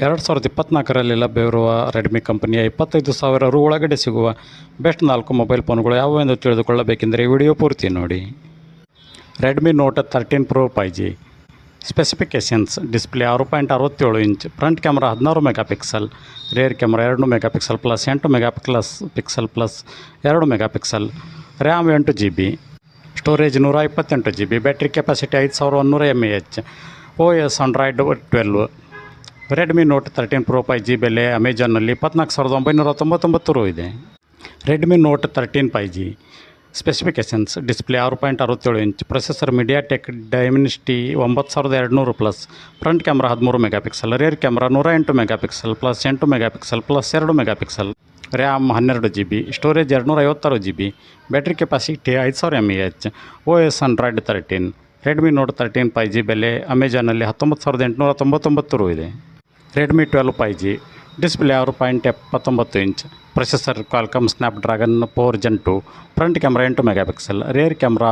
ಎರಡು ಸಾವಿರದ ಇಪ್ಪತ್ನಾಲ್ಕರಲ್ಲಿ ಲಭ್ಯವಿರುವ ರೆಡ್ಮಿ ಕಂಪನಿಯ ಇಪ್ಪತ್ತೈದು ಸಾವಿರ ರು ಒಳಗಡೆ ಸಿಗುವ ಬೆಸ್ಟ್ ನಾಲ್ಕು ಮೊಬೈಲ್ ಫೋನ್ಗಳು ಯಾವುವು ಎಂದು ತಿಳಿದುಕೊಳ್ಳಬೇಕೆಂದರೆ ವಿಡಿಯೋ ಪೂರ್ತಿ ನೋಡಿ. Redmi Note thirteen Pro five G. Specifications display ಆರು ಪಾಯಿಂಟ್ ಅರವತ್ತೇಳು ಇಂಚ್. ಫ್ರಂಟ್ ಕ್ಯಾಮ್ರಾ ಹದಿನಾರು ಮೆಗಾ ಪಿಕ್ಸಲ್ ರೇರ್ ಕ್ಯಾಮ್ರಾ ಎರಡು ಮೆಗಾ ಪಿಕ್ಸಲ್ ಪ್ಲಸ್ ಎಂಟು ಮೆಗಾ ಪ್ಲಸ್ ಪಿಕ್ಸೆಲ್ ಪ್ಲಸ್ ಎರಡು ಮೆಗಾ ಪಿಕ್ಸಲ್ ರ್ಯಾಮ್ ಎಂಟು ಜಿ ಬಿ. ಸ್ಟೋರೇಜ್ ನೂರ ಇಪ್ಪತ್ತೆಂಟು ಜಿ ಬಿ. ಬ್ಯಾಟ್ರಿ ಕೆಪಾಸಿಟಿ ಐದು ಸಾವಿರ ಒನ್ನೂರ M A H. O S, Android twelve. Redmi Note thirteen Pro five G ಬೆಲೆ ಅಮೆಜಾನ್ನಲ್ಲಿ ಇಪ್ಪತ್ನಾಲ್ಕು ಸಾವಿರದ ಒಂಬೈನೂರ ತೊಂಬತ್ತೊಂಬತ್ತು ರೂ ಇದೆ. Redmi Note thirteen five G specifications display ಆರು ಪಾಯಿಂಟ್ ಅರವತ್ತೇಳು ಇಂಚ್ ಪ್ರೊಸೆಸರ್ ಮೀಡಿಯಾಟೆಕ್ ಡೈಮಿನಿಸ್ಟಿ ಒಂಬತ್ತು ಸಾವಿರದ ಎರಡುನೂರು ಪ್ಲಸ್ ಫ್ರಂಟ್ ಕ್ಯಾಮ್ರಾ ಹದಿಮೂರು ಮೆಗಾ ಪಿಕ್ಸಲ್ ರೇರ್ ಕ್ಯಾಮ್ರಾ ನೂರ ಎಂಟು ಮೆಗಾ ಪಿಕ್ಸೆಲ್ ಪ್ಲಸ್ ಎಂಟು ಮೆಗಾ ಪಿಕ್ಸೆಲ್ ಪ್ಲಸ್ ಎರಡು ಮೆಗಾ ಪಿಕ್ಸೆಲ್ ರ್ಯಾಮ್ ಹನ್ನೆರಡು ಜಿ ಬಿ ಸ್ಟೋರೇಜ್ ಎರಡುನೂರ ಐವತ್ತಾರು ಜಿ ಬಿ ಬ್ಯಾಟ್ರಿ ಕೆಪಾಸಿಟಿ ಐದು ಸಾವಿರ M E H O S Android thirteen Redmi Note thirteen five G ಬೆಲೆ ಅಮೆಜಾನಲ್ಲಿ ಹತ್ತೊಂಬತ್ತು ಸಾವಿರದ ಎಂಟುನೂರ ತೊಂಬತ್ತೊಂಬತ್ತು ರೂ ಇದೆ. Redmi twelve five G display ಆರು ಪಾಯಿಂಟ್ ಎಪ್ಪತ್ತೊಂಬತ್ತು inch processor Qualcomm Snapdragon four gen two front camera ಎಂಟು ಮೆಗಾ ಪಿಕ್ಸೆಲ್ ರೇರ್ ಕ್ಯಾಮ್ರಾ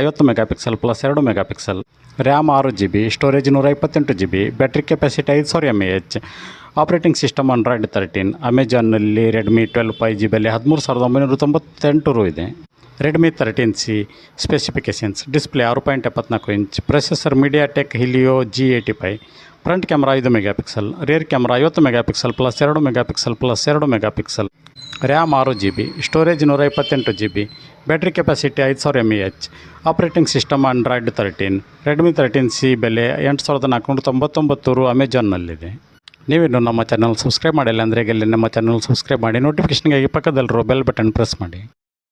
ಐವತ್ತು ಮೆಗಾ ಪಿಕ್ಸೆಲ್ ಪ್ಲಸ್ ಎರಡು ಮೆಗಾ ಪಿಕ್ಸೆಲ್ ರ್ಯಾಮ್ ಆರು ಜಿ ಬಿ ಸ್ಟೋರೇಜ್ ನೂರ ಇಪ್ಪತ್ತೆಂಟು ಜಿ ಬಿ ಬ್ಯಾಟ್ರಿ ಕೆಪಾಸಿಟಿ ಐದು ಸಾವಿರ M A H operating system Android thirteen ಅಮೆಜಾನ್ನಲ್ಲಿ Redmi twelve five G ಬೆಲೆ ಹದಿಮೂರು ಸಾವಿರದ ಒಂಬೈನೂರ ತೊಂಬತ್ತೆಂಟು ರು ಇದೆ. Redmi thirteen C specifications display ಆರು ಪಾಯಿಂಟ್ ಎಪ್ಪತ್ನಾಲ್ಕು inch processor MediaTek Helio G eighty five front camera ಐದು ಮೆಗಾ ಪಿಕ್ಸೆಲ್ ರೇರ್ ಕ್ಯಾಮ್ರಾ ಐವತ್ತು ಮೆಗಾ ಪಿಕ್ಸೆಲ್ ಪ್ಲಸ್ ಎರಡು ಮೆಗಾ ಪಿಕ್ಸೆಲ್ ಪ್ಲಸ್ ಎರಡು ಮೆಗಾ ಪಿಕ್ಸೆಲ್ ರ್ಯಾಮ್ ಆರು ಜಿ ಬಿ ಸ್ಟೋರೇಜ್ ನೂರ ಇಪ್ಪತ್ತೆಂಟು G B battery capacity ಐದು ಸಾವಿರ M E H, operating system Android thirteen Redmi thirteen C ಬೆಲೆ ಎಂಟು ಸಾವಿರದ ನಾಲ್ಕುನೂರ ತೊಂಬತ್ತೊಂಬತ್ತು ರು ಅಮೆಜಾನ್ನಲ್ಲಿದೆ. ನೀವಿನ್ನು ನಮ್ಮ ಚಾನಲ್ ಸಬ್ಸ್ಕ್ರೈಬ್ ಮಾಡಿಲ್ಲ ಅಂದರೆ ಇಲ್ಲಿ ನಮ್ಮ ಚಾನಲ್ ಸಬ್ಸ್ಕ್ರೈಬ್ ಮಾಡಿ ನೋಟಿಫಿಕೇಷನ್ಗಾಗಿ ಪಕ್ಕದಲ್ಲಿರೋ ಬೆಲ್ ಬಟನ್ ಪ್ರೆಸ್ ಮಾಡಿ.